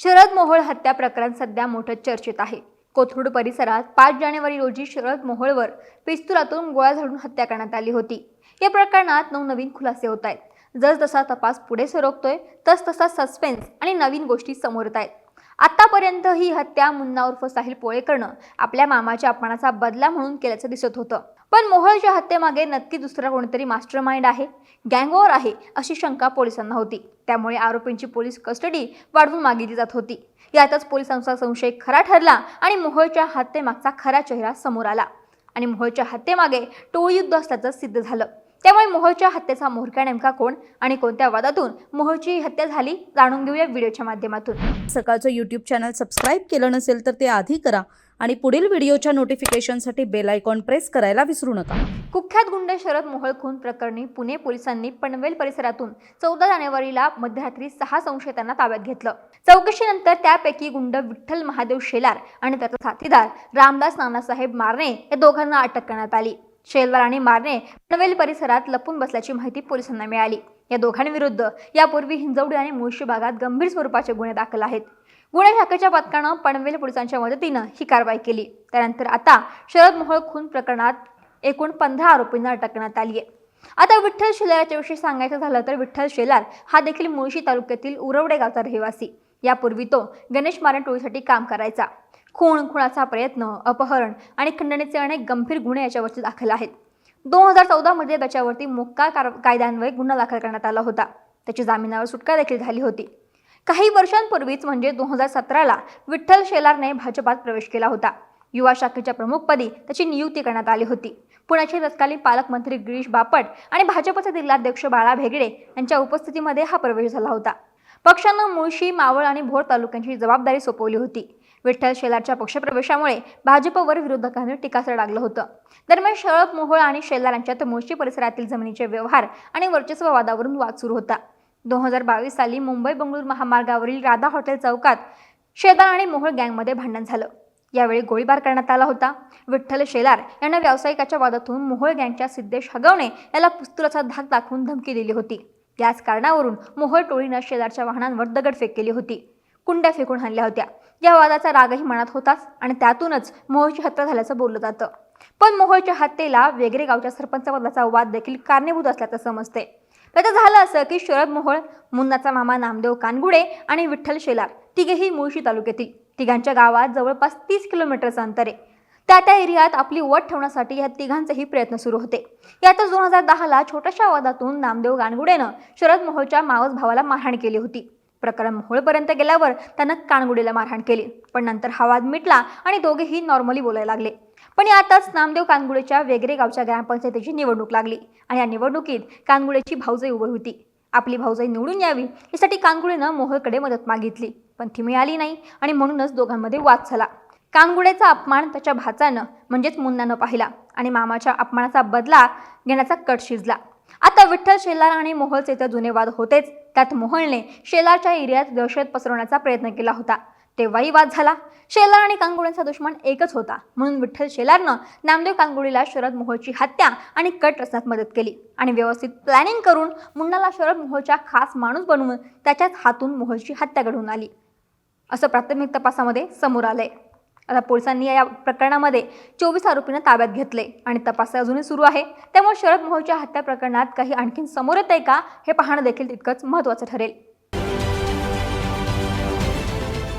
शरद मोहोळ हत्या प्रकरण सध्या मोठं चर्चेत आहे. कोथरूड परिसरात पाच जानेवारी रोजी शरद मोहोळवर पिस्तुलातून गोळ्या झाडून हत्या करण्यात आली होती. या प्रकरणात नवनवीन खुलासे होत आहेत. जसजसा तपास पुढे सरकतोय तस तसा सस्पेन्स आणि नवीन गोष्टी समोर येत आहेत. आतापर्यंत ही हत्या मुन्ना उर्फ साहिल पोळेकरनं आपल्या मामाच्या अपमानाचा बदला म्हणून केल्याचं दिसत होतं. पण मोहोळच्या हत्येमागे नक्की दुसरा कोणीतरी मास्टर माइंड आहे गँगवॉर आहे अशी शंका पोलिसांना होती. त्यामुळे आरोपींची पोलीस कस्टडी वाढवून मागितली जात होती. यातच पोलिसांचा संशय खरा ठरला आणि मोहोळच्या हत्येमागचा खरा चेहरा समोर आला. आणि मोहोळच्या हत्येमागे टोळयुद्ध असल्याचं सिद्ध झालं. त्यामुळे मोहोळच्या हत्येचा मोहरका नेमका कोण आणि कोणत्या वादातून मोहोळची हत्या झाली जाणून घेऊया व्हिडिओच्या माध्यमातून. सकाळचं यूट्यूब चॅनल सबस्क्राईब केलं नसेल तर ते आधी करा. आणि पुढील व्हिडिओच्या नोटिफिकेशनसाठी बेल आयकॉन प्रेस करायला विसरू नका. कुख्यात गुंड शरद मोहोळ खून प्रकरणी पुणे पोलिसांनी पनवेल परिसरातून चौदा जानेवारीला मध्यरात्री सहा संशयितांना ताब्यात घेतलं. चौकशीनंतर त्यापैकी गुंड विठ्ठल महादेव शेलार आणि त्याचा साथीदार रामदास नानासाहेब मारणे या दोघांना अटक करण्यात आली. शेलवार आणि मारणे पनवेल परिसरात लपून बसल्याची माहिती पोलिसांना मिळाली. या दोघांविरुद्ध यापूर्वी हिंजवडी आणि मुळशी भागात गंभीर स्वरूपाचे गुन्हे दाखल आहेत. गुन्हे शाखेच्या पथकानं पनवेल पोलिसांच्या मदतीनं ही कारवाई केली. त्यानंतर आता शरद मोहोळ खून प्रकरणात एकूण पंधरा आरोपींना अटक करण्यात आली आहे. आता विठ्ठल शेलारच्या विषयी सांगायचं झालं तर विठ्ठल शेलार हा देखील मुळशी तालुक्यातील उरवडे गावचा रहिवासी. यापूर्वी तो गणेश मारण टोळीसाठी काम करायचा. खून खुणाचा प्रयत्न अपहरण आणि खंडणीचे अनेक गंभीर गुन्हे याच्यावरती दाखल आहेत. दोन हजार चौदामध्ये त्याच्यावरती मोक्का कार कायद्यान्वये गुन्हा दाखल करण्यात आला होता. त्याची जामिनावर सुटका देखील झाली होती. काही वर्षांपूर्वीच म्हणजे दोन हजार सतराला विठ्ठल शेलारने भाजपात प्रवेश केला होता. युवा शाखेच्या प्रमुखपदी त्याची नियुक्ती करण्यात आली होती. पुण्याचे तत्कालीन पालकमंत्री गिरीश बापट आणि भाजपचे जिल्हाध्यक्ष बाळा भेगडे यांच्या उपस्थितीमध्ये हा प्रवेश झाला होता. पक्षानं मुळशी मावळ आणि भोर तालुक्यांची जबाबदारी सोपवली होती. विठ्ठल शेलारच्या पक्षप्रवेशामुळे भाजपवर विरोधकांनी टीकास्त्र लागलं होतं. दरम्यान शरद मोहोळ आणि शेलार यांच्यात मुळशी परिसरातील जमिनीचे व्यवहार आणि वर्चस्व वादावरून वाद सुरू होता. दोन हजार बावीस साली मुंबई बंगळूर महामार्गावरील राधा हॉटेल चौकात शेदार आणि मोहोळ गँगमध्ये भांडण झालं. यावेळी गोळीबार करण्यात आला होता. विठ्ठल शेलार यांना व्यावसायिकाच्या वादातून मोहोळ गँगच्या सिद्धेश हगवणे याला पुस्तुलाचा धाक दाखवून धमकी दिली होती. याच कारणावरून मोहोळ टोळीनं शेजारच्या वाहनांवर दगडफेक केली होती. कुंड्या फेकून हाणल्या होत्या. या वादाचा रागही मनात होताच आणि त्यातूनच मोहोळची हत्या झाल्याचं बोललं जातं. पण मोहोळच्या हत्येला वेगळे गावच्या सरपंचपदाचा वाद देखील कारणीभूत असल्याचं समजते. त्याचं झालं असं की शरद मोहोळ मुन्नाचा मामा नामदेव कानगुडे आणि विठ्ठल शेलार तिघेही मुळशी तालुक्यातील तिघांच्या गावात जवळपास तीस किलोमीटरचं अंतर आहे. त्या त्या एरियात आपली वट ठेवण्यासाठी या तिघांचेही प्रयत्न सुरू होते. यातच दोन हजार दहाला छोट्याशा वादातून नामदेव गानगुडेनं शरद मोहोळच्या मावस भावाला मारहाण केली होती. प्रकरण मोहोळपर्यंत गेल्यावर त्यानं कानगुडेला मारहाण केली. पण नंतर हा वाद मिटला आणि दोघेही नॉर्मली बोलायला लागले. पण यातच नामदेव कानगुळेच्या वेगरे गावच्या ग्रामपंचायतीची निवडणूक लागली आणि या निवडणुकीत कानगुळेची भाऊजाई उभी होती. आपली भाऊजाई निवडून यावी यासाठी कानगुळेनं मोहोळकडे मदत मागितली पण ती मिळाली नाही आणि म्हणूनच दोघांमध्ये वाद झाला. कानगुळेचा अपमान त्याच्या भाचानं म्हणजेच मुन्नानं पाहिला आणि मामाच्या अपमानाचा बदला घेण्याचा कट शिजला. आता विठ्ठल शेलार आणि मोहळचे तर जुने वाद होतेच. त्यात मोहळने शेलारच्या एरियात दहशत पसरवण्याचा प्रयत्न केला होता. तेव्हाही वाद झाला. शेलार आणि कांगुडेंचा दुश्मन एकच होता. म्हणून विठ्ठल शेलारनं नामदेव कांगुळीला शरद मोहोळची हत्या आणि कट रचण्यात मदत केली आणि व्यवस्थित प्लॅनिंग करून मुन्नाला शरद मोहोळचा खास माणूस बनवून त्याच्याच हातून मोहोळची हत्या घडवून आली. असं प्राथमिक तपासामध्ये समोर आलंय. आता पोलिसांनी या प्रकरणामध्ये चोवीस आरोपींना ताब्यात घेतले आणि तपास अजूनही सुरू आहे. त्यामुळे शरद मोहोळच्या हत्या प्रकरणात काही आणखीन समोर येत आहे का हे पाहणं देखील तितकंच महत्त्वाचं ठरेल.